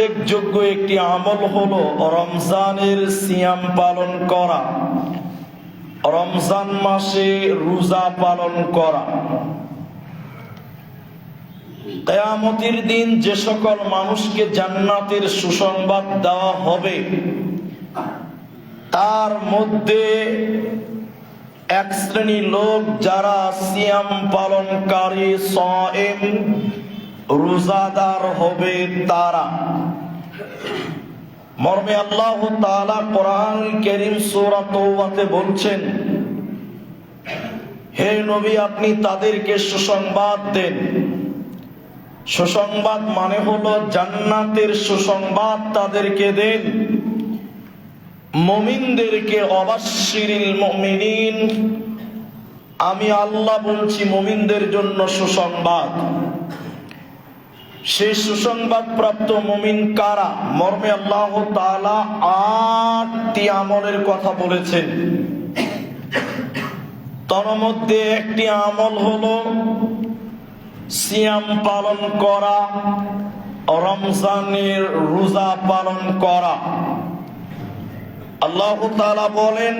উল্লেখযোগ্য একটি আমল হলো রমজানের সিয়াম পালন করা। রমজান মাসে রোজা পালন করা। কেয়ামতির দিন যে সকল মানুষকে জান্নাতের সুসংবাদ দেওয়া হবে, তার মধ্যে এক শ্রেণি লোক যারা সিয়াম পালনকারী, সয়েম রোজাদার হবে তারা। মর্মে আল্লাহ তাআলা কোরআন কেরিম সূরা তওবাতে বলছেন, হে নবী, আপনি তাদেরকে সুসংবাদ দেন। সুসংবাদ মানে হলো জান্নাতের সুসংবাদ তাদেরকে দেন। মমিনদেরকে মুমিনিন, আমি আল্লাহ বলছি মমিনদের জন্য সুসংবাদ। সেই সুসংবাদ প্রাপ্ত মুমিন কারা? মর্মে আল্লাহ তালা আটটি আমলের কথা বলেছেন। তার মধ্যে একটি আমল হলো সিয়াম পালন করা, রমজানের রোজা পালন করা। আল্লাহ তাআলা বলেন,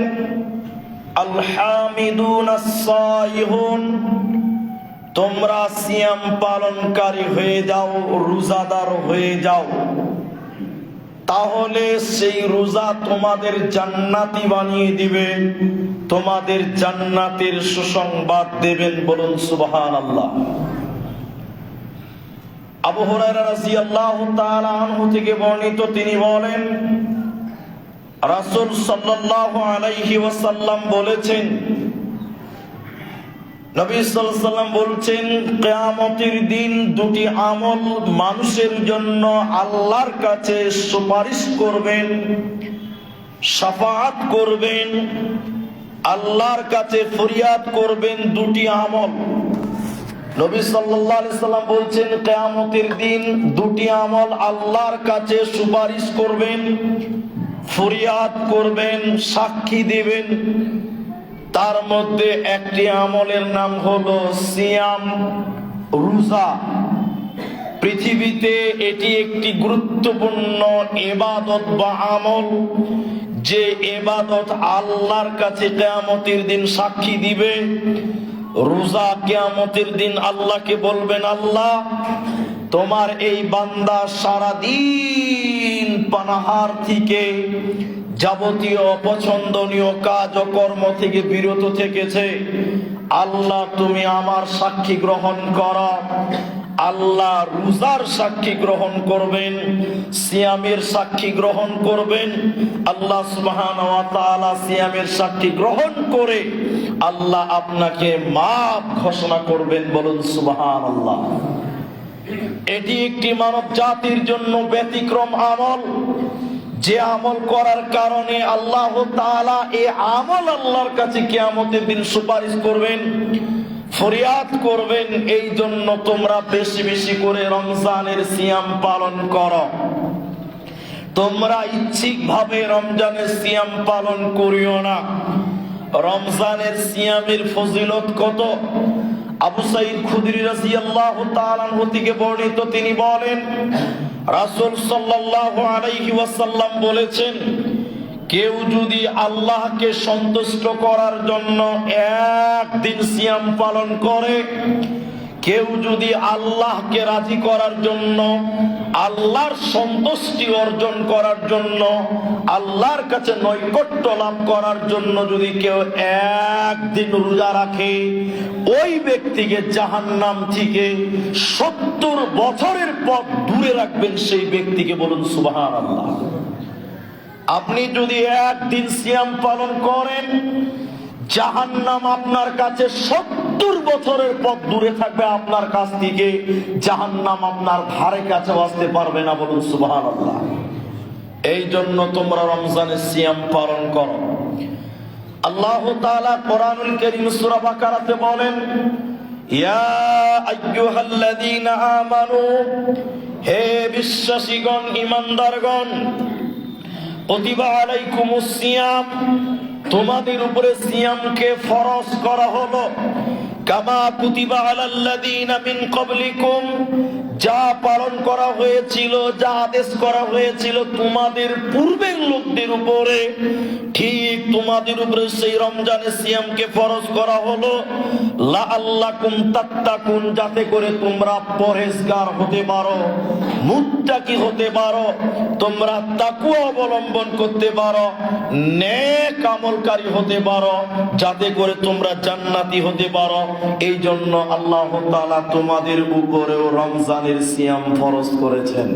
আলহামিদুন তোমরা সিয়াম পালনকারী হয়ে যাও, রোজাদার হয়ে যাও। তাহলে সেই রোজা তোমাদের জান্নাতি বানিয়ে দিবে, তোমাদের জান্নাতের সুসংবাদ দেবেন বলুন সুবহান আল্লাহ আবু আনহু থেকে বর্ণিত, তিনি বলেন, রাসূল সাল্লাল্লাহু আলাইহি ওয়াসাল্লাম বলেছেন নবী সাল্লাম বলছেন, কেয়ামতের দিন দুটি আমল মানুষের জন্য আল্লাহর কাছে সুপারিশ করবেন সাফাত করবেন, আল্লাহর কাছে ফরিয়াদ করবেন দুটি আমল। নবী সাল্লাম বলছেন, কেয়ামতের দিন দুটি আমল আল্লাহর কাছে সুপারিশ করবেন, ফরিয়াদ করবেন, সাক্ষী দেবেন। তার মধ্যে একটি আমলের নাম হলো সিয়াম রুজা। পৃথিবীতে এটি একটি গুরুত্বপূর্ণ এবাদত বা আমল যে এবাদত আল্লাহর কাছে কেয়ামতের দিন সাক্ষী দিবে। রোজা কেয়ামতের দিন আল্লাহকে বলবেন, আল্লাহ, তোমার এই বান্দা সারা দিন পানাহার থেকে যাবতীয় অপছন্দনীয় কাজ ও কর্ম থেকে বিরত থেকেছে। আল্লাহ, তুমি আমার সাক্ষী গ্রহণ করো। আল্লাহ রোজার সাক্ষী গ্রহণ করবেন, সিয়ামের সাক্ষী গ্রহণ করবেন। আল্লাহ সুবহান সিয়ামের সাক্ষী গ্রহণ করে আল্লাহ আপনাকে মাফ ঘোষণা করবেন বলুন সুবহানাল্লাহ। এটি একটি মানব জাতির জন্য ব্যতিক্রম আমল। যে আমল করার কারণে আল্লাহ তাআলা আমল আল্লাহর কাছে কিয়ামতের দিন সুপারিশ করবেন, ফরিয়াদ করবেন এই জন্য তোমরা বেশি বেশি করে রমজানের সিয়াম পালন করো। তোমরা ইচ্ছিক ভাবে রমজানের সিয়াম পালন করিও না। রমজানের সিয়ামের ফজিলত কত? আবু সাইদ খুদরি তাআলা আনহু থেকে বর্ণিত তিনি বলেন রাসূল ওয়াসাল্লাম বলেছেন কেউ যদি আল্লাহকে সন্তুষ্ট করার জন্য একদিন সিয়াম পালন করে কেউ যদি আল্লাহকে রাজি করার জন্য, আল্লাহর সন্তুষ্টি অর্জন করার জন্য, আল্লাহর কাছে নৈকট্য লাভ করার জন্য যদি কেউ একদিন রোজা রাখে, ওই ব্যক্তিকে জাহান্নাম থেকে সত্তর বছরের পথ দূরে রাখবেন সেই ব্যক্তিকে বলুন সুবাহান আল্লাহ আপনি যদি একদিন সিয়াম পালন করেন, জাহান্নাম আপনার কাছে সত্তর বছরের পথ দূরে থাকবে আপনার কাছ থেকে। জাহান্নাম আপনার ধারে কাছে আসতে পারবে না বলুন সুবাহ এই জন্য তোমরা রমজানের সিয়াম পালন করো। আল্লাহ তাআলা কোরআনুল কারীম সূরা বাকারাতে বলেন, ইয়া আইয়ুহাল্লাযীনা আমানু, হে বিশ্বাসীগণ, ঈমানদারগণ, কুতিবা আলাইকুমুস সিয়াম তোমাদের উপরে সিয়ামকে ফরজ করা হলো। কামা কুতিবা আলাল্লাযীনা মিন ক্বাবলিকুম, যা পালন করা হয়েছিল, যা আদেশ করা হয়েছিল তোমাদের পূর্বের লোকদের উপরে, ঠিক তোমাদের উপরে সেই রমজানের সিয়ামকে ফরজ করা হলো। লা আল্লাহ কুম তাত্তাকুন, যাতে করে তোমরা পরেজগার হতে পারো, মুত্তাকি হতে পারো, তোমরা তাকুয়া অবলম্বন করতে পারো, নেক আমলকারী হতে পারো, যাতে করে তোমরা জান্নাতি হতে পারো। এই জন্য আল্লাহ তোমাদের উপরেও রমজানের সিয়াম ফরজ করেছেন।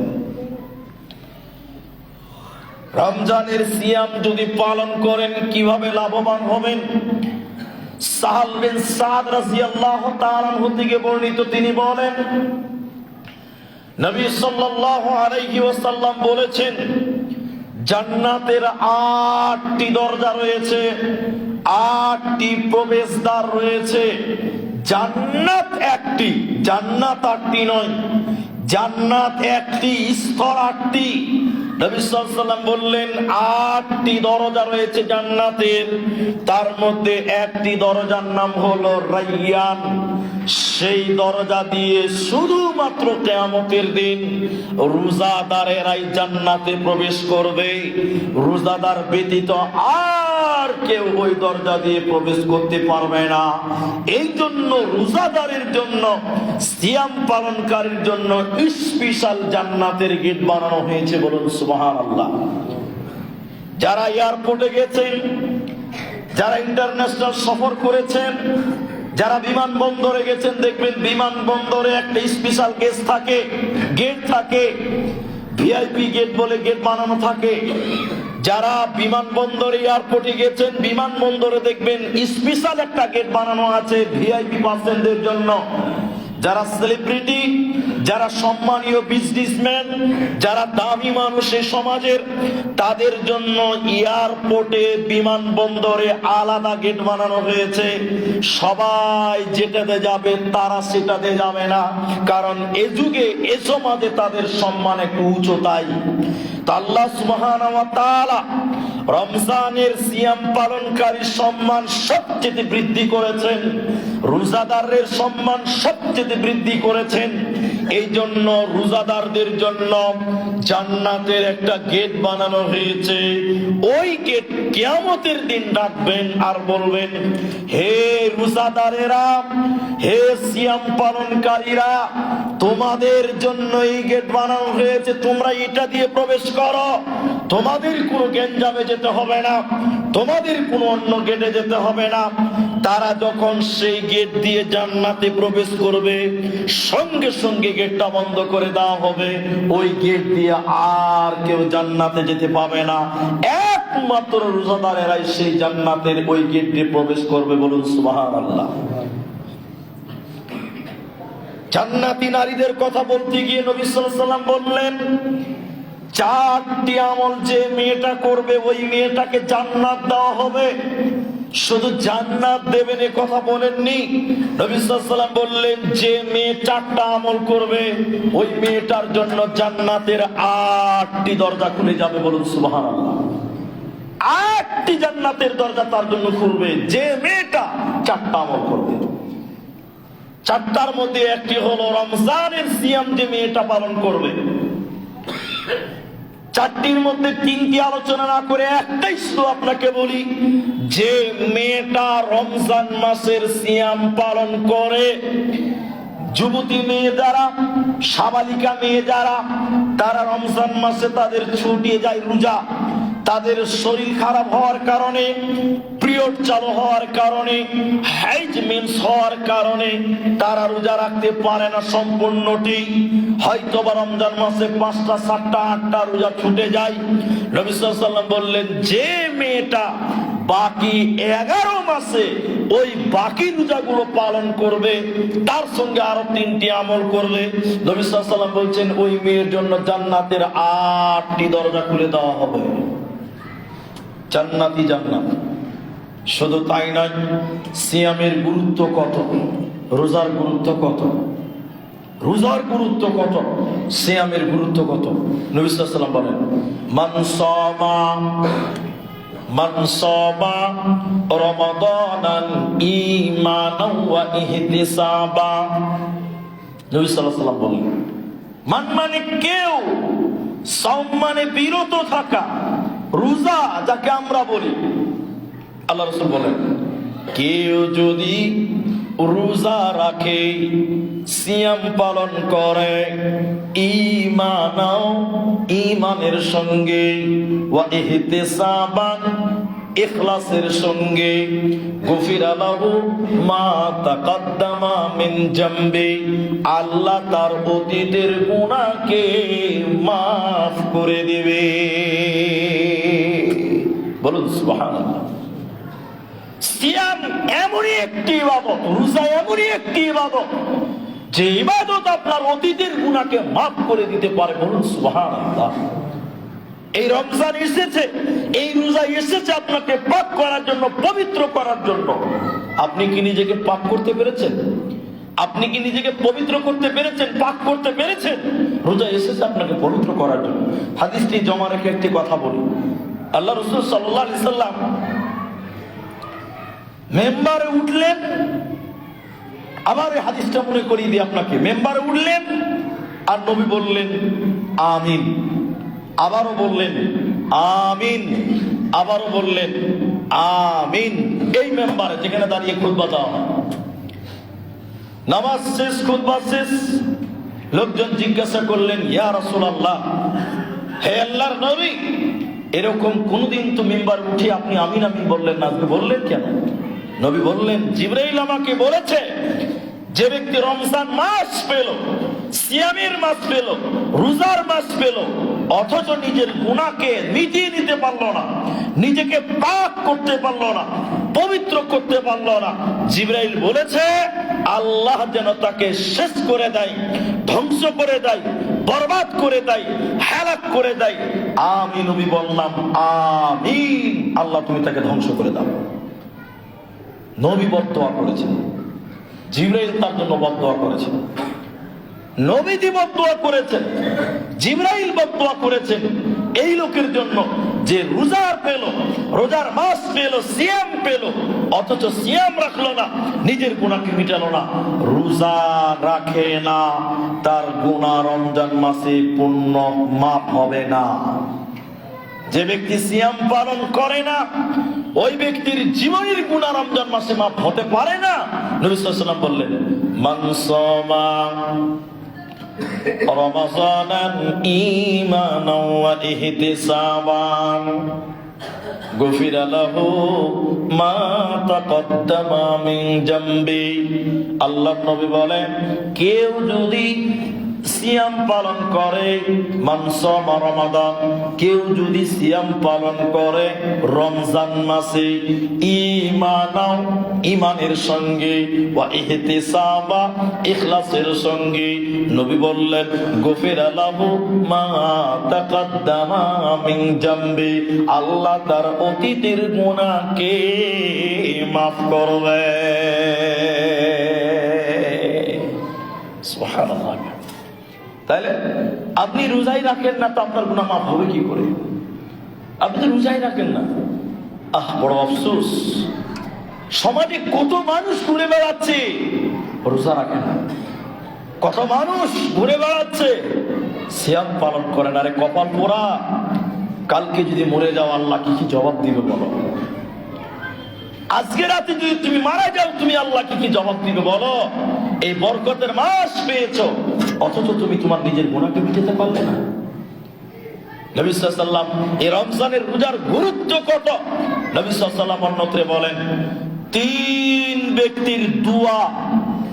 রমজানের সিয়াম যদি পালন করেন, কীভাবে লাভবান হবেন? তিনি বলেন বলেছেন জান্নাতের আটটি দরজা রয়েছে, আটটি প্রবেশদ্বার রয়েছে। জান্নাত একটি, জান্নাত আটটি নয়, জান্নাত একটি স্তর আটটি। বললেন, আটটি দরজা রয়েছে জান্নাতের, তার মধ্যে একটি দরজার নাম হলো রাইয়ান। সেই দরজা দিয়ে শুধুমাত্র কেয়ামতের দিন রোজাদারেরাই জান্নাতে প্রবেশ করবে। রোজাদার ব্যতীত আর কেউ ওই দরজা দিয়ে প্রবেশ করতে পারবে না। এই জন্য রোজাদারের জন্য, সিয়াম পালনকারীর জন্য স্পেশাল জান্নাতের গেট বানানো হয়েছে বলুন সুবহান আল্লাহ যারা এয়ারপোর্টে গেছেন, যারা ইন্টারন্যাশনাল সফর করেছেন যারা বিমান বন্দরে গেছেন, দেখবেন বিমান বন্দরে একটা স্পেশাল গেট থাকে গেট থাকে ভিআইপি গেট বলে গেট বানানো থাকে। যারা বিমানবন্দরে এয়ারপোর্টে গেছেন, বিমানবন্দরে দেখবেন স্পেশাল একটা গেট বানানো আছে ভিআইপি পার্সেন্টদের জন্য। যারা সেলিব্রিটি যারা সম্মানীয় বিজনেসম্যান যারা দামি মানুষ এই সমাজের, তাদের জন্য এয়ারপোর্টে, বিমানবন্দরে আলাদা গেট বানানো হয়েছে। সবাই যেটাতে যাবে, তারা সেটাতে যাবে না। কারণ এ যুগে, এ সমাজে তাদের সম্মান একটু উঁচু, তাই। তা আল্লাহ সুবহানাহু রমজানের সিয়াম পালনকারী সম্মান সবচেয়ে বৃদ্ধি করেছেন। রোজাদারের সম্মান সবচেয়ে বৃদ্ধি করেছেন। এই জন্য রোজাদারদের জন্য জান্নাতের একটা গেট বানানো হয়েছে। ওই গেট কিয়ামতের দিন ডাকবেন আর বলবেন, হে রোজাদারেরা, হে সিয়াম পালনকারীরা, তোমাদের জন্য এই গেট বানানো হয়েছে। তোমরা এটা দিয়ে প্রবেশ করো। তোমাদের কোনো গেঞ্জামে যেতে হবে না। তোমাদের কোনো অন্য গেটে যেতে হবে না। তারা যখন সেই গেট দিয়ে জান্নাতে প্রবেশ করবে, সঙ্গে সঙ্গে গেটটা বন্ধ করে দেওয়া হবে। ওই গেট দিয়ে আর কেউ জান্নাতে যেতে পাবে না। একমাত্র রোজাদারেরাই সেই জান্নাতের ওই গেট দিয়ে প্রবেশ করবে বলুন সুবহান আল্লাহ জান্নাতি নারীদের কথা বলতে গিয়ে নবী সাল্লাম বললেন, চারটি আমল যে মেয়েটা করবে, ওই মেয়েটাকে জান্নাত দেওয়া হবে। শুধু জান্নাত দেবেন এ কথা বলেননি। নবী সাল্লাল্লাহু আলাইহি সাল্লাম বললেন, যে মেয়ে চারটা আমল করবে, ওই মেয়েটার জন্য জান্নাতের আটটি দরজা খুলে যাবে বলুন সুবহানাল্লাহ। আটটি জান্নাতের দরজা তার জন্য খুলবে। যে মেয়েটা চারটা আমল করবে। চারটার মধ্যে একটি হলো রমজানের সিয়াম যে মেয়েটা পালন করবে। চারটির মধ্যে তিনটি আলোচনা না করে একটাই শুধু আপনাকে বলি, যে মেয়েটা রমজান মাসের সিয়াম পালন করে, যুবতী মেয়ে যারা, সাবালিকা মেয়ে যারা, তারা রমজান মাসে তাদের ছুটিয়ে যায় রোজা। তাদের শরীর খারাপ হওয়ার কারণে, পিরিয়ড চালু হওয়ার কারণে, হাইজ মেন্স হওয়ার কারণে তারা রোজা রাখতে পারে না সম্পূর্ণটি। হয়তো বা রমজান মাসে পাঁচটা, সাতটা, আটটা রোজা ছুটে যায়। নবী ওয়াসাল্লাম বললেন, যে মেয়েটা বাকি এগারো মাসে ওই বাকি রোজাগুলো পালন করবে, তার সঙ্গে আরও তিনটি আমল করবে। নবী সাল্লাল্লাহু আলাইহি ওয়াসাল্লাম বলছেন, ওই মেয়ের জন্য জান্নাতের আটটি দরজা খুলে দেওয়া হবে। জান্নাতি জান্নাত। শুধু তাই নয়, সিয়ামের গুরুত্ব কত? রোজার গুরুত্ব কত? রোজার গুরুত্ব কত? সিয়ামের গুরুত্ব কত? নবী সাল্লাল্লাহু আলাইহি ওয়াসাল্লাম বলেন, মান সামা মান সামা রমাদানান ঈমানান ওয়া ইহতিসাবা নবী সাল্লাল্লাহু বলেন, মান মানে কেউ, সম মানে বিরত থাকা। রোজা যাকে আমরা বলি, আল্লাহ রসুল বলেন, কেউ যদি রোজা রাখে, সিয়াম পালন করে ইমানাও ইমানের সঙ্গে, ওয়া ইহতিসাবান ইখলাসের সঙ্গে, গফির আলাহু মা তাকাদ্দামা মিন জামবি, আল্লাহ তার অতীতের গুনাহকে মাফ করে দিবে। বলুন এমনই একটি ইবাদত, রোজা এমনই একটি ইবাদত, যে ইবাদত আপনার অতীতের গুণাকে মাফ করে দিতে পারে। বলুন, সুবহানাল্লাহ। এই রমজান এসেছে, এই রোজা এসেছে আপনাকে পাক করার জন্য, পবিত্র করার জন্য। আপনি কি নিজেকে পাক করতে পেরেছেন? আপনি কি নিজেকে পবিত্র করতে পেরেছেন পাক করতে পেরেছেন? রোজা এসেছে আপনাকে পবিত্র করার জন্য। হাদিসটি জমা রেখে একটি কথা বলি। আল্লাহ রসুল সাল্লাহ মেম্বারে উঠলেন। আবার এই হাদিসটা মনে করিয়ে দিই আপনাকে। মেম্বারে উঠলেন আর নবী বললেন, আমিন। আবারও বললেন, আমিন। আবারও বললেন, আমিন। এই মেম্বারে যেখানে দাঁড়িয়ে খুতবা দেওয়া নামাজ শেষ, খুতবা শেষ। লোকজন জিজ্ঞাসা করলেন, ইয়া রাসূলুল্লাহ, হে আল্লাহর নবী এরকম কোনদিন তো মেম্বার উঠে আপনি আমিন আমিন বললেন না, আপনি বললেন কেন? নবী বললেন, জিব্রাইল আমাকে বলেছে যে ব্যক্তি রমজান মাস পেল, সিয়ামের মাস পেল, রোজার মাস পেল, অথচ নিজের গুণাকে মিটিয়ে নিতে পারল না, নিজেকে পাক করতে পারল না, পবিত্র করতে পারল না। জিব্রাইল বলেছে, আল্লাহ যেন তাকে শেষ করে দেয়, ধ্বংস করে দেয় বরবাদ করে দেয়, হেলাক করে দেয়। আমি নবী বললাম আমি আল্লাহ, তুমি তাকে ধ্বংস করে দাও। নবী বদোয়া করেছেন। জিব্রাইল তার জন্য বদোয়া করেছেন। নবীজি বদোয়া করেছেন। জিব্রাইল বদোয়া করেছেন। এই লোকের জন্য যে রোজার পেল, রোজার মাস পেল, সিয়াম পেল, অথচ সিয়াম রাখল না, নিজের গুণাকে মিটালো না, রোজা রাখে না, তার গুণা রমজান মাসে পূর্ণ মাপ হবে না। যে ব্যক্তি সিয়াম পালন করে না, ওই ব্যক্তির জীবনের গুণা রমজান মাসে মাপ হতে পারে না। নবী বললেন মানসমা রমাজানান ঈমানাও ওয়া ইহতিসাবান। গফির লাহু মা তাকদ্দামা মিন জামবি। আল্লাহ নবী বলেন, কেউ যদি সিয়াম পালন করে মানসম রমাদান কেউ যদি সিয়াম পালন করে রমজান মাসে ইমানাও ইমানের সঙ্গে, ওয়া ইহতিসাবা ইখলাসের সঙ্গে, নবী বললেন, গফির আলাহু মা তাকাদ্দামা মিন জামবি। আল্লাহ তার অতীতের গুনাহকে মাফ করবে সুবহানাল্লাহ। তাইলে আপনি রোজাই রাখেন না তো আপনার গুনাহ মাফ হবে কি করে? আপনি তো রোজাই রাখেন না। আহ, বড় আফসোস। সমাজে কত মানুষ ঘুরে বেড়াচ্ছে, রোজা রাখে না। কত মানুষ ঘুরে বেড়াচ্ছে, সিয়াম পালন করেন আরে কপাল পোড়া। কালকে যদি মরে যাও, আল্লাহ কি কি জবাব দিবে বলো? আজকে রাতে যদি তুমি মারা যাও, তুমি আল্লাহ কি কি জবাব দিবে বলো? এই বরকতের মাস পেয়েছ। অথচ তুমি তোমার নিজের গোনাকে মিটাতে পারলে না। নবিসাল্লাম এই রমজানের রোজার গুরুত্ব কত? নবিসাল্লাম অন্যত্রে বলেন, তিন ব্যক্তির দোয়া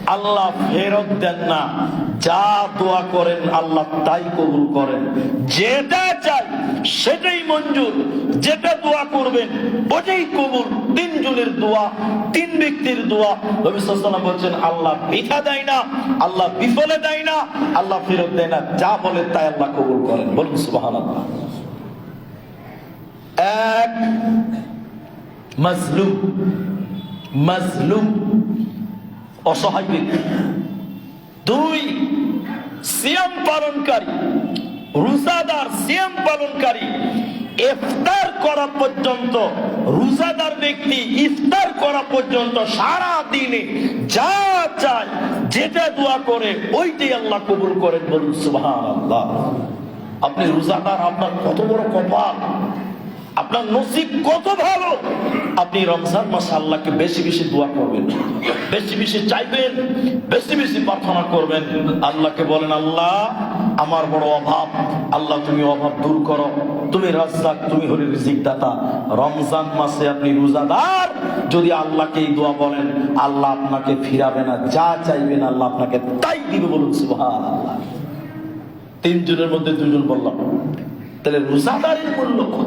আল্লাহ ফেরত দেন না। যা দোয়া করেন আল্লাহ তাই কবুল করেন। যেটা চাই সেটাই মঞ্জুর। যেটা দোয়া করবেন ওটাই কবুল। তিনজনের দোয়া, তিন ব্যক্তির দোয়া। নবী বলছেন, আল্লাহ মিঠা দেয় না, আল্লাহ বিফলে দেয় না, আল্লাহ ফেরত দেয় না। যা বলে তাই আল্লাহ কবুল করেন। বলুন সুবহানাল্লাহ। এক, মাজলুম। মাজলুম অসহায় ব্যক্তি। দুই, সিয়াম পালনকারী। রোজাদার সিয়াম পালনকারী। ইফতার করা পর্যন্ত রোজাদার ব্যক্তি ইফতার করা পর্যন্ত সারা দিনে যা চায়, যেটা দোয়া করে, ওইটাই আল্লাহ কবুল করেন বলুন, সুবহানাল্লাহ। আপনি রোজাদার, আপনার কত বড় কপাল। আপনার নসিব কত ভালো। আপনি রমজান মাসে আল্লাহকে বেশি বেশি দোয়া করবেন, বেশি বেশি চাইবেন, বেশি বেশি প্রার্থনা করবেন। আল্লাহকে বলেন, আল্লাহ, আমার বড় অভাব। আল্লাহ, তুমি অভাব দূর করো। তুমি রাজ্জাক, তুমি হলে রিজিক দাতা রমজান মাসে আপনি রোজাদার। যদি আল্লাহকে এই দোয়া বলেন, আল্লাহ আপনাকে ফিরাবে না। যা চাইবেন আল্লাহ আপনাকে তাই দিবে বলুন, সুবহানাল্লাহ। তিনজনের মধ্যে দুজন বললাম, তাহলে রোজাদারের মূল্য কত?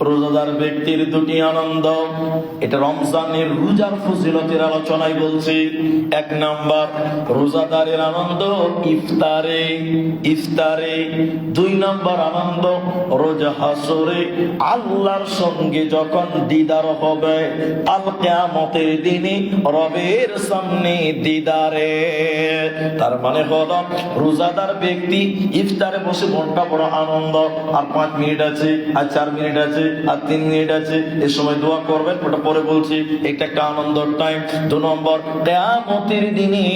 রোজাদার ব্যক্তির দুটি আনন্দ। এটা রমজানের রোজার ফজিলতের আলোচনায় বলছি। এক নাম্বার, রোজাদারের আনন্দ ইফতারে। ইফতারে। দুই নাম্বার আনন্দ, রোজা হাসরে আল্লাহর সঙ্গে যখন দিদার হবে, আল কিয়ামতের দিনে রবের সামনে দিদারে। তার মানে হলো, রোজাদার ব্যক্তি ইফতারে বসে মনটা বড় আনন্দ। আর পাঁচ মিনিট আছে, আর চার মিনিট আছে আর তিন মিনিট আছে, এ সময় দোয়া করবেন, ওটা পরে বলছি। এটা একটা আনন্দ টাইম দু নম্বর, কেয়ামতের দিনে,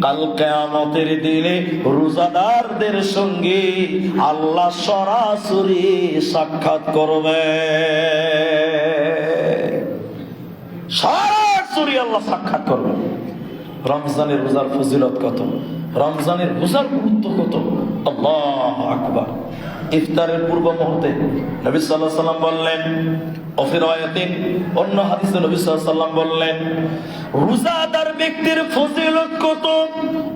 কাল কেয়ামতের দিনে রোজাদারদের সঙ্গে আল্লাহ সরাসরি সাক্ষাৎ করবে। সরাসরি আল্লাহ সাক্ষাৎ করবে। রমজানের রোজার ফজিলত কত? রমজানের রোজার গুরুত্ব কত? আল্লাহ আকবার। ইফতারের পূর্ব মুহূর্তে নবী সাল্লাহ সাল্লাম বললেন অন্য হাদিসে নবী সাল্লাম বললেন, রোজাদার ব্যক্তির ফজিলত কত?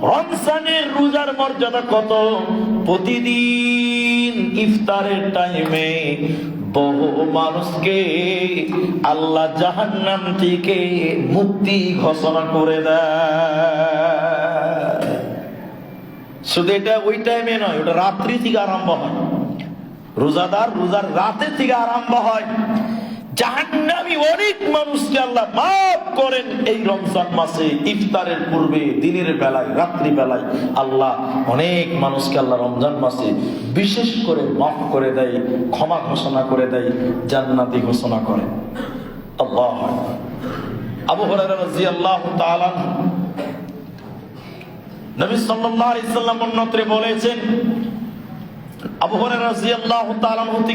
রমজানের রোজার মর্যাদা কত? প্রতিদিন ইফতারের টাইমে বহু মানুষকে আল্লাহ জাহান্নাম থেকে মুক্তি ঘোষণা করে দেয়। শুধু এটা ওই টাইমে নয়, ওটা রাত্রি থেকে আরম্ভ হয়। রোজাদার রোজার রাতে থেকে আরম্ভ হয়। জাহান্নামী অনেক মানুষকে আল্লাহ মাফ করেন এই রমজান মাসে, ইফতারের পূর্বে, দিনের বেলায় রাত্রি বেলায় আল্লাহ অনেক মানুষকে আল্লাহ রমজান মাসে বিশেষ করে মাফ করে দেয়, ক্ষমা ঘোষণা করে দেয়, জান্নাতি ঘোষণা করে। আল্লাহ আবু হরাইরা রাদিয়াল্লাহু তাআলা নবী সাল্লাল্লাহু আলাইহি সাল্লাম অন্যত্রে বলেছেন আবু হুরায়রা রাদিয়াল্লাহু তাআলা আনহু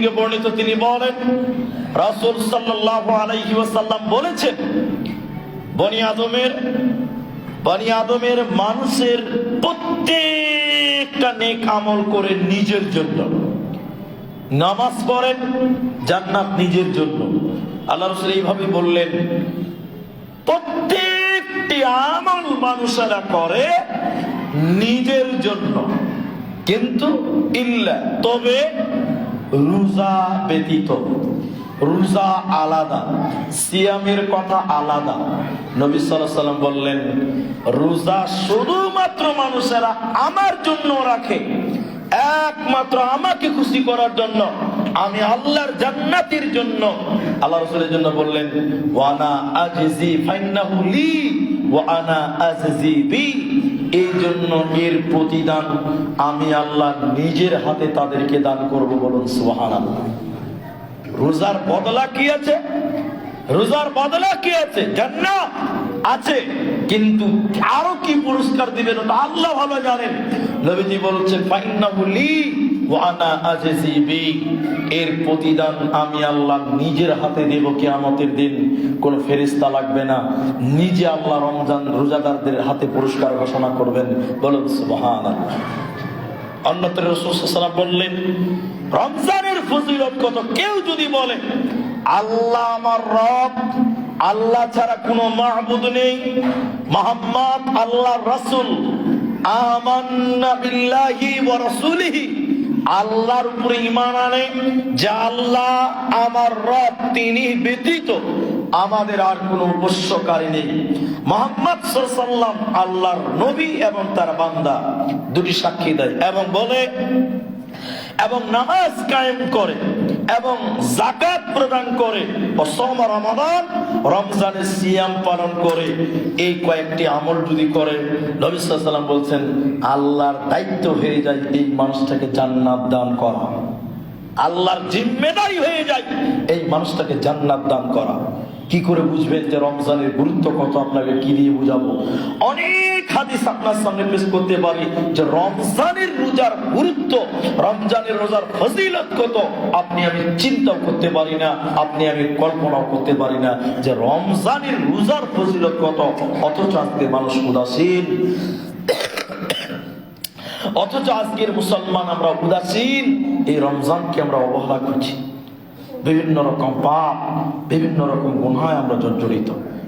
বর্ণিত তিনি বলেন বলেছেন মানুষের প্রত্যেকটা নেক আমল করে নিজের জন্য। নামাজ পড়েন, জান্নাত নিজের জন্য। আল্লাহ রাসূল এইভাবে বললেন, প্রত্যেকটি আমল মানুষেরা করে নিজের জন্য। কিন্তু ইল্লা, তবে রোজা ব্যতীত। রোজা আলাদা, সিয়ামের কথা আলাদা। নবী সাল্লাম বললেন, রোজা শুধুমাত্র মানুষেরা আমার জন্য রাখে, একমাত্র আমাকে খুশি করার জন্য। আমি আল্লাহর জান্নাতের জন্য। আল্লাহ রসুলের জন্য বললেন ওয়ানা আজজি ফাইন্নাহু লি, ওয়া আনা আজজি বি। এই জন্য এর প্রতিদান আমি আল্লাহ নিজের হাতে তাদেরকে দান করব বলুন সুবহানাল্লাহ। রোজার বদলা কি আছে? রোজার বদলা কি আছে? জান্নাত আছে, কিন্তু আরও কি পুরস্কার দিবেন আল্লাহ ভালো জানেন। নবীজি বলছে এর প্রতিদান আমি আল্লাহ নিজের হাতে দেব কিয়ামতের দিন। কোন ফেরেশতা লাগবে না। নিজে আল্লাহ রমজান রোজাদারদের হাতে পুরস্কার ঘোষণা করবেন। বলুন সুবহানাল্লাহ। অন্যত্র বললেন, রমজানের ফজিলত কত? কেউ যদি বলে, আল্লাহ আমার রব, আল্লাহ ছাড়া কোনো মাহবুদ নেই। মোহাম্মদ আল্লাহ রসুল। আমান্না বিল্লাহি ওয়া রাসূলিহি। আল্লাহর উপরে ইমান আনে, যে আল্লাহ আমার রব তিনি ব্যতীত আমাদের আর কোনো উপস্যকারী নেই। মোহাম্মদ সাল্লাম আল্লাহর নবী এবং তার বান্দা দুটি সাক্ষী দেয় এবং বলে, এবং নামাজ কায়েম করে। এবং জাকাত প্রদান করে রমাদান, রমজানের সিয়াম পালন করে। এই কয়েকটি আমল যদি করে, নবী সাল্লাম বলছেন, আল্লাহর দায়িত্ব হয়ে যায় এই মানুষটাকে জান্নাত দান করা। আল্লাহর জিম্মেদারি হয়ে যায় এই মানুষটাকে জান্নাত দান করা। কি করে বুঝবেন যে রমজানের গুরুত্ব কত? আপনাকে কি দিয়ে বুঝাবো? অনেক হাদিস আপনার সামনে পেশ করতে পারি যে রমজানের রোজার গুরুত্ব, রমজানের রোজার ফজিলত কত, আপনি আমি চিন্তাও করতে পারি না, আপনি আমি কল্পনাও করতে পারি না যে রমজানের রোজার ফজিলত কত, অথচ আজকে মানুষ উদাসীন। অথচ আজকের মুসলমান আমরা উদাসীন, এই রমজানকে আমরা অবহেলা করছি। বিভিন্ন রকম পাপ, বিভিন্ন রকম গুনায় আমরা জর্জরিত।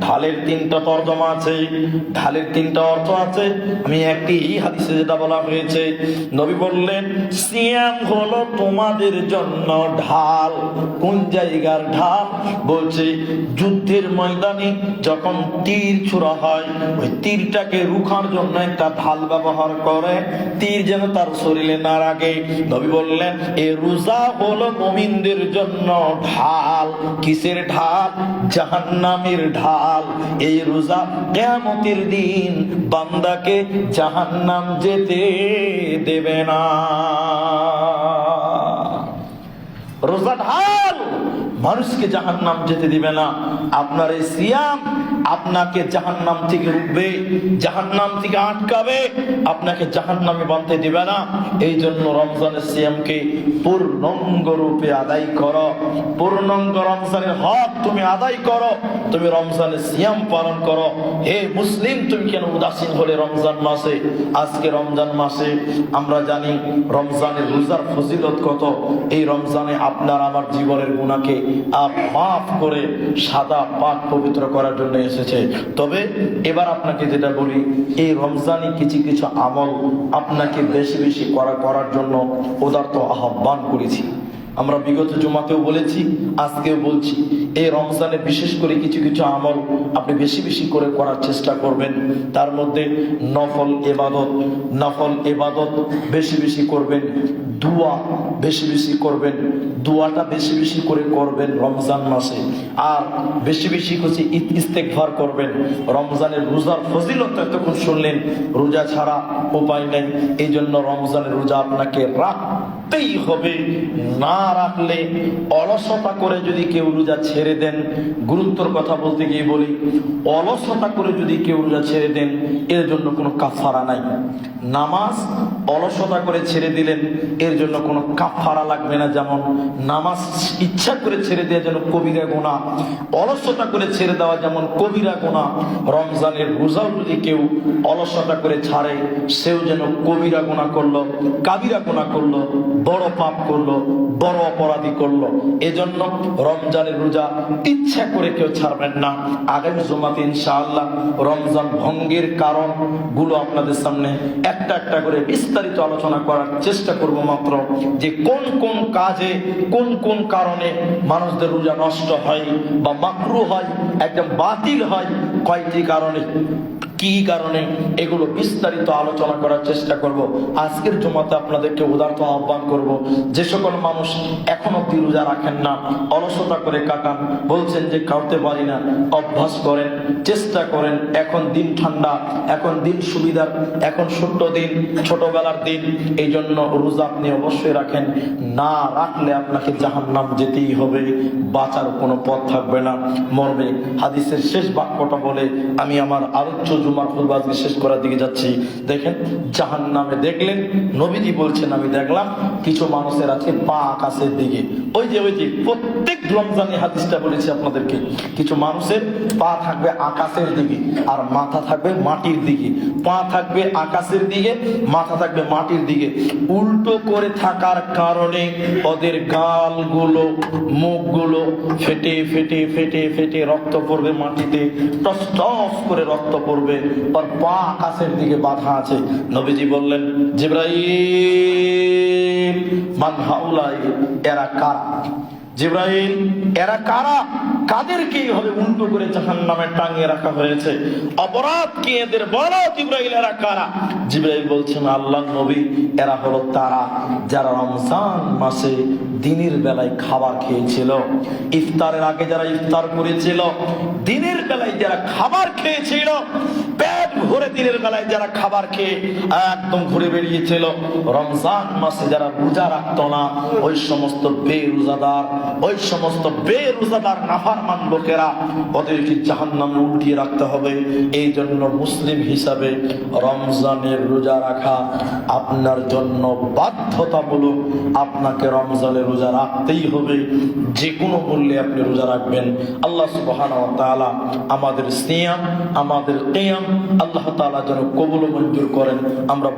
ঢালের তিনটা তর্জমা আছে, ঢালের তিনটা অর্থ আছে। আমি একটি হাদিসে যেটা বলা হয়েছে, নবী বললেন, সিয়াম হলো তোমাদের জন্য ঢাল। কোন জায়গার ঢাল? বলছে, যুদ্ধের ময়দানে যখন তীর ছোড়া হয়, ওই তীরটাকে রুখার জন্য একটা ঢাল ব্যবহার করে। তীর যেন তার শরীরে না লাগে নবী বললেন, এ রোজা হলো মমিনদের জন্য ঢাল। কিসের ঢাল? জাহান্নামের ঢাল। এই রোজা কেমতির দিন বান্দাকে জাহান্নাম যেতে দেবে না। রোজা ঢাল! মানুষকে জাহান নাম যেতে দিবে না। আপনার এই সিয়াম আপনাকে জাহান নাম থেকে রুখবে, জাহান্নাম থেকে আটকাবে, আপনাকে জাহান নামে বাঁধতে দিবে না। এই জন্য রমজানের সিয়ামকে পূর্ণাঙ্গ রূপে আদায় করো। পূর্ণাঙ্গ রমজানের হক তুমি আদায় করো। তুমি রমজানের সিয়াম পালন করো। হে মুসলিম, তুমি কেন উদাসীন হলে রমজান মাসে? আজকে রমজান মাসে আমরা জানি রমজানের রোজার ফজিলত কত। এই রমজানে আপনার আমার জীবনের গুণাকে মাফ করে সাদা পাক পবিত্র করার জন্য এসেছে। তবে এবার আপনাকে যেটা বলি, এই রমজানে কিছু কিছু আমল আপনাকে বেশি বেশি করা করার জন্য উদার্থ আহ্বান করেছি। আমরা বিগত জমাতেও বলেছি, আজকেও বলছি, এই রমজানে বিশেষ করে কিছু কিছু আমল আপনি বেশি বেশি করে করার চেষ্টা করবেন। তার মধ্যে নফল এবাদত নফল এবাদত বেশি বেশি করবেন, দুয়া বেশি বেশি করবেন, দুয়াটা বেশি বেশি করে করবেন রমজান মাসে। আর বেশি বেশি করে ইস্তেকভার করবেন। রমজানের রোজার ফজিলত এতক্ষণ শুনলেন, রোজা ছাড়া উপায় নেই। এই জন্য রমজানের রোজা আপনাকে রাখতেই হবে। না রাখলে অলসতা করে যদি কেউ রোজা ছেড়ে দেন, গুরুত্বর কথা বলতে গিয়ে বলি, অলসতা করে যদি কেউ রোজা ছেড়ে দেন, এর জন্য কোনো কাফারা নাই। নামাজ অলসতা করে ছেড়ে দিলেন, এর জন্য কোনো কাফারা লাগবে না। যেমন নামাজ ইচ্ছা করে ছেড়ে দেওয়া যেন কবিরা গোনা, অলসতা করে ছেড়ে দেওয়া যেমন কবিরা গোনা, রমজানের রোজাও যদি কেউ অলসতা করে ছাড়ে, সেও যেন কবিরা গোনা করল, কাবিরা গোনা করল বড় পাপ করল, বড় অপরাধী করল। এজন্য রমজানের রোজা ইচ্ছা করে কেউ ছাড়বেন না। আগামী জমাতে ইনশাআল্লাহ রমজান ভঙ্গের কারণগুলো আপনাদের সামনে একটা একটা করে বিস্তারিত আলোচনা করার চেষ্টা করব মাত্র যে কোন কোন কাজে, কোন কোন কারণে মানুষদের রোজা নষ্ট হয় বা মাকরু হয়, একদম বাতিল হয়, কয়টি কারণে? কি কারণে এগুলো বিস্তারিত আলোচনা করার চেষ্টা করব? আজকের জমাতে আপনাদেরকে উদার্ত আহ্বান করব, যে সকল মানুষ এখন অব্দি রোজা রাখেন না, অলসতা করে কাটান, বলছেন যে কাটতে পারি না, অভ্যাস করেন, চেষ্টা করেন, এখন দিন ঠান্ডা, এখন দিন সুবিধার এখন ছোট্ট দিন, ছোটবেলার দিন এই জন্য রোজা আপনি অবশ্যই রাখেন। না রাখলে আপনাকে জাহান্নাম যেতেই হবে, বাঁচার কোনো পথ থাকবে না। মর্মে হাদিসের শেষ বাক্যটা বলে আমি আমার আলোচ্য জুমার খুতবা আজকে শেষ করার দিকে যাচ্ছি। দেখেন জাহান নামে দেখলেন, নবীজি বলছেন, আমি দেখলাম কিছু মানুষের আছে পা আকাশের দিকে। ওই যে ওই যে, প্রত্যেক রমজানি হাদিসটা বলেছি আপনাদেরকে, কিছু মানুষের পা থাকবে আকাশের দিকে আর মাথা থাকবে মাটির দিকে। পা থাকবে আকাশের দিকে, মাথা থাকবে মাটির দিকে। উল্টো করে থাকার কারণে ওদের গালগুলো, মুখগুলো ফেটে ফেটে ফেটে ফেটে রক্ত পড়বে মাটিতে, টস টস করে রক্ত পড়বে। আর পা আকাশের দিকে বাধা আছে। নবীজি বললেন জিব্রাইল মান হাউলাই এরা কারা? জিব্রাইল, এরা কারা? কাদেরকে এইভাবে উল্টো করে জাহান নামে টাঙিয়ে রাখা হয়েছে? অপরাধ কি এদের? বড় জিব্রাইল, এরা কারা? জিব্রাইল বলছেন আল্লাহ নবী, এরা হলো তারা যারা রমজান মাসে দিনের বেলায় খাবার খেয়েছিল। ইফতারের আগে যারা ইফতার করেছিল, দিনের বেলায় যারা খাবার খেয়েছিল ভরে দিনের বেলায় যারা খাবার খেয়ে একদম ঘুরে বেরিয়েছিল, রমজান মাসে যারা রোজা রাখতো না, ওই সমস্ত বেরোজাদার, ওই সমস্ত বেরোজাদার নাফারমান লোকেরা ওদেরকে জাহান নামে উল্টিয়ে রাখতে হবে। এই জন্য মুসলিম হিসাবে রমজানের রোজা রাখা আপনার জন্য বাধ্যতামূলক। আপনাকে রমজানের রোজা রাখতেই হবে। যে কোনো মূল্যে আপনি রোজা রাখবেন। আল্লাহ ওয়া আমাদের সিয়াম, আমাদের কিয়াম আল্লাহ তালা যেন কবুল মঞ্জুর করেন। আমরা